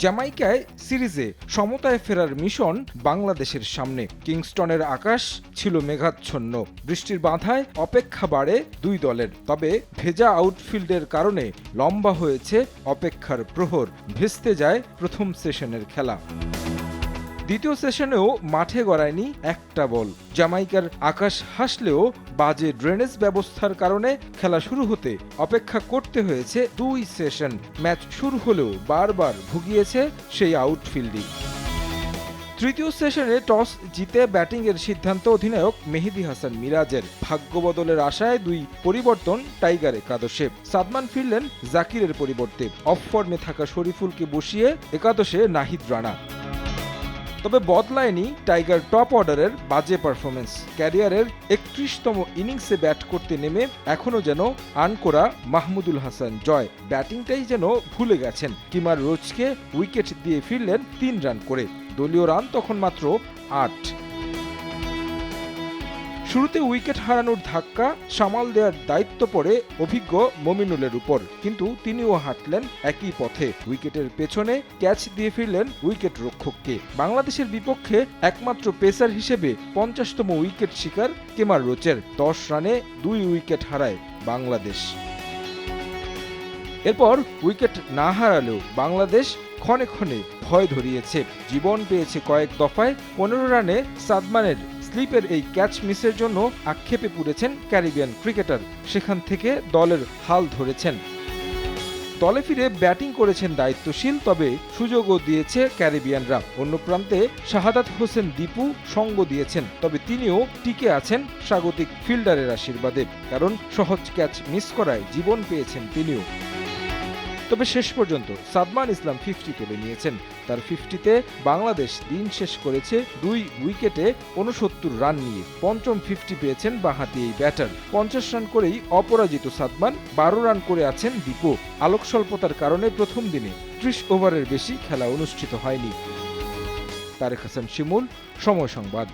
জ্যামাইকায় সিরিজে সমতায় ফেরার মিশন বাংলাদেশের সামনে। কিংস্টনের আকাশ ছিল মেঘাচ্ছন্ন। বৃষ্টির বাধায় অপেক্ষা বাড়ে দুই দলের। তবে ভেজা আউটফিল্ডের কারণে লম্বা হয়েছে অপেক্ষার প্রহর। ভেস্তে যায় প্রথম সেশনের খেলা। দ্বিতীয় সেশনেও মাঠে গড়ায়নি একটা বল। জামাইকার আকাশ হাসলেও বাজে ড্রেনেজ ব্যবস্থার কারণে খেলা শুরু হতে অপেক্ষা করতে হয়েছে দুই সেশন। ম্যাচ শুরু হলেও বারবার ভুগিয়েছে সেই আউটফিল্ডিং তৃতীয় সেশনে টস জিতে ব্যাটিংয়ের সিদ্ধান্ত অধিনায়ক মেহেদি হাসান মিরাজের। ভাগ্য বদলের আশায় দুই পরিবর্তন টাইগার একাদশে। সাদমান ফিরলেন জাকিরের পরিবর্তে। অফ ফর্মে থাকা শরীফুলকে বসিয়ে একাদশে নাহিদ রানা। তবে বদলায়নি টাইগার টপ অর্ডারের বাজে পারফরমেন্স ক্যারিয়ারের একত্রিশতম ইনিংসে ব্যাট করতে নেমে এখনও যেন আনকোরা মাহমুদুল হাসান জয়। ব্যাটিংটাই যেন ভুলে গেছেন। কিমার রোজকে উইকেট দিয়ে ফিরলেন তিন রান করে। দলীয় রান তখন মাত্র আট। শুরুতে উইকেট হারানোর ধাক্কা সামাল দেওয়ার দায়িত্ব পড়ে অভিজ্ঞ মমিনুলের উপর। কিন্তু তিনিও হাঁটলেন একই পথে। উইকেটের পেছনে ক্যাচ দিয়ে ফিরলেন উইকেট রক্ষককে। বাংলাদেশের বিপক্ষে একমাত্র পেসার হিসেবে পঞ্চাশতম উইকেট শিকার কেমার রোচের। দশ রানে দুই উইকেট হারায় বাংলাদেশ। এরপর উইকেট না হারালেও বাংলাদেশ ক্ষণে ক্ষণে ভয় ধরিয়েছে। জীবন পেয়েছে কয়েক দফায়। পনেরো রানে সাদমানের স্লিপের এই ক্যাচ মিসের জন্য আক্ষেপে পুড়েছেন ক্যারিবিয়ান ক্রিকেটার। সেখান থেকে দলের হাল ধরেছেন। দলে ফিরে ব্যাটিং করেছেন দায়িত্বশীল, তবে সুযোগও দিয়েছে ক্যারিবিয়ানরা। অন্য প্রান্তে শাহাদাত হোসেন দীপু সঙ্গ দিয়েছেন, তবে তিনিও টিকে আছেন স্বাগতিক ফিল্ডারের আশীর্বাদে। কারণ সহজ ক্যাচ মিস করায় জীবন পেয়েছেন তিনিও। তবে শেষ পর্যন্ত সাদমান ইসলাম ফিফটি তুলে নিয়েছেন। তার ফিফটিতে বাংলাদেশ দিন শেষ করেছে দুই উইকেটে উনসত্তর রান নিয়ে। পঞ্চম ফিফটি পেয়েছেন বাঁহাতি এই ব্যাটার। পঞ্চাশ রান করেই অপরাজিত সাদমান বারো রান করে আছেন দীপু। আলোক স্বল্পতার কারণে প্রথম দিনে ত্রিশ ওভারের বেশি খেলা অনুষ্ঠিত হয়নি। তারেক হাসান শিমুল, সময় সংবাদ।